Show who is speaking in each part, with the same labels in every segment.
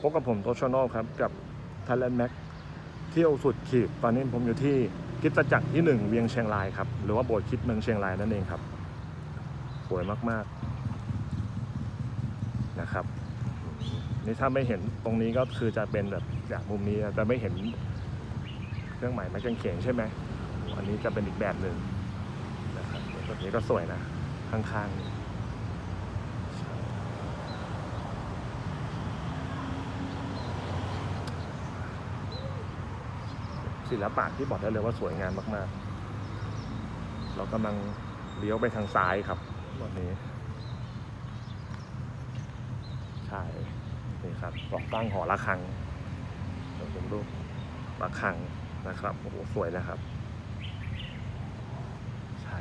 Speaker 1: พบกับผมโตชโนลครับ กับ Thailand Mac เที่ยวสุดขีดตอนนี้ผมอยู่ที่คริดตจักรที่หนึ่งเวียงเชียงรายครับ หรือว่าโบสถ์คิดเมืองเชียงรายนั่นเองครับ สวยมากๆนะครับนี่ถ้าไม่เห็นตรงนี้ก็คือจะเป็นแบบจากมุมนี้จะไม่เห็นเครื่องหมายไม้กางเขนใช่ไหมอันนี้จะเป็นอีกแบบหนึ่งนะครับแบบนี้ก็สวยนะข้างๆนี่ใช่ ศิลปะที่บอกได้เลยว่าสวยงามมากๆ เรากำลังเลี้ยวไปทางซ้ายครับวันนี้ ใช่นี่ครับกล่องตั้งหอระฆังเดี๋ยวผมดูระฆังนะครับโอ้โหสวยนะครับใช่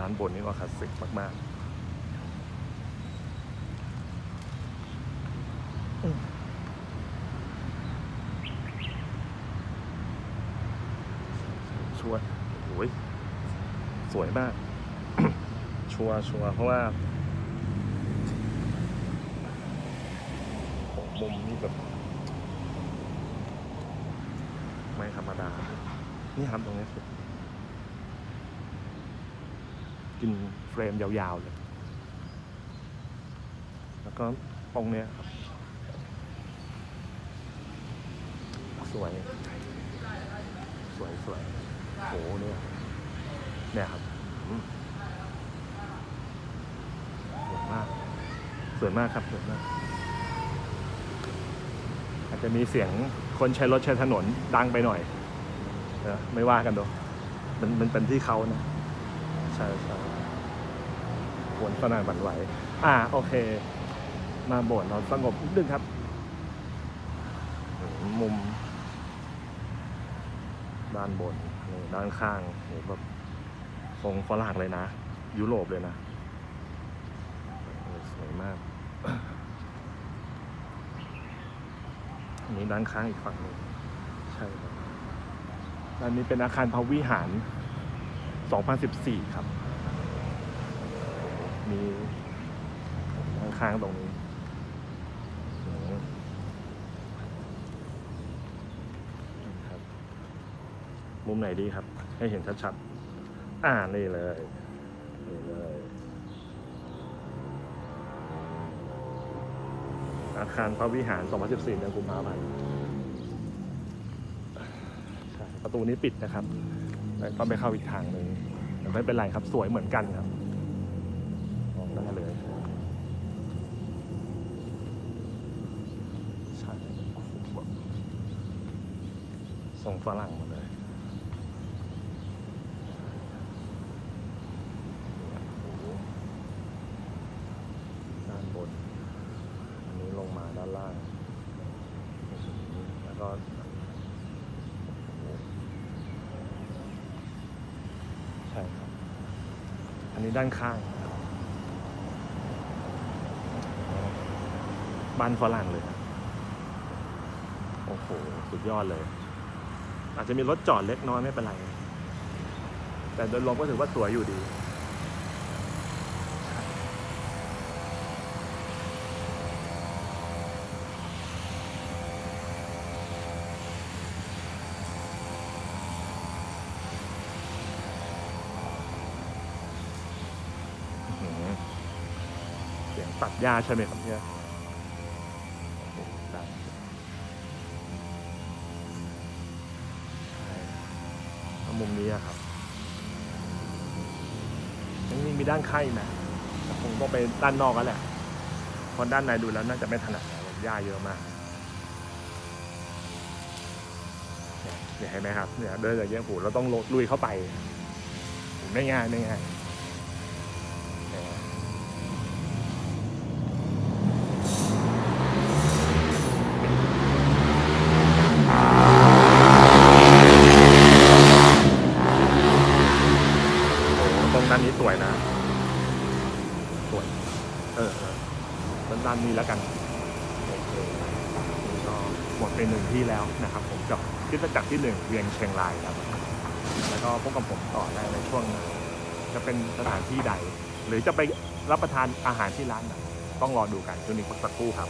Speaker 1: ด้านบนนี่ก็คลาสสิกมากๆอืม ชัวร์โอ้ยสวยมาก ชัวร์ชัวร์เพราะว่าของมุมนี่แบบ ไม่ธรรมดา นี่ครับตรงนี้สุด กินเฟรมยาวๆเลย แล้วก็ตรงเนี้ยครับสวย สวยสวย โหเนี่ยเนี่ยครับสวยมาก สวยมากครับสวยมาก อาจจะมีเสียงคนใช้รถใช้ถนนดังไปหน่อยนะไม่ว่ากันดูมันมันเป็นที่เขานะใช่ใช่หวนสนานบันไหว อ่าโอเค มาโบสถ์เราสงบนิดนึงครับ มุมด้านบน ด้านข้างโหแบบทรงฝรั่งเลยนะ ยุโรปเลยนะสวยมากอันนี้ด้านข้างอีกฝั่งหนึ่งใช่ครับด้านนี้เป็นอาคารพระวิหาร 2014 ครับ มีด้านข้างตรงนี้อืมครับ มุมไหนดีครับ ให้เห็นชัดๆ อ่านี่เลยนี่เลยอาคารพระวิหาร 2014เดือนกุมภาพันธ์ประตูนี้ปิดนะครับต้องไปเข้าอีกทางหนึ่งแต่ไม่เป็นไรครับ สวยเหมือนกันครับมองได้เลยใช่ส่งฝรั่งมดเลยโอ้โหด้านบน อันนี้ลงมาด้านล่าง แล้วก็ใช่ครับ อันนี้ด้านข้างบบ้านฝรั่งเลยครับโอ้โห สุดยอดเลย อาจจะมีรถจอดเล็กน้อยไม่เป็นไร แต่โดยรวมก็ถือว่าสวยอยู่ดี อื้อหือเสียง ตัดหญ้าใช่ไหมครับเนี่ยโอ้โหดังมุมนี้ครับยังมีมีด้านข้างอีกนะแต่คงต้องไปด้านนอกแล้วแหละเพราะด้านในดูแล้วน่าจะไม่ถนัดหญ้าเยอะมากเนี่ยเห็นไหมครับเนี่ยเดินอย่างเงี้ยโหเราต้องลุยเข้าไป ไม่ง่ายไม่ง่าย โอ้โหตรงด้านนี้สวยนะ สวย เออเออ ด้านนี้แล้วกันนี่ก็หมดไปหนึ่งที่แล้วนะครับ ผมกับคิดจักรที่หนึ่งเวียงเชียงรายครับ แล้วก็พบกับผมต่อได้ในช่วงจะเป็นสถานที่ใด หรือจะไปรับประทานอาหารที่ร้านไหนต้องรอดูกันช่วงนี้สักครู่ครับ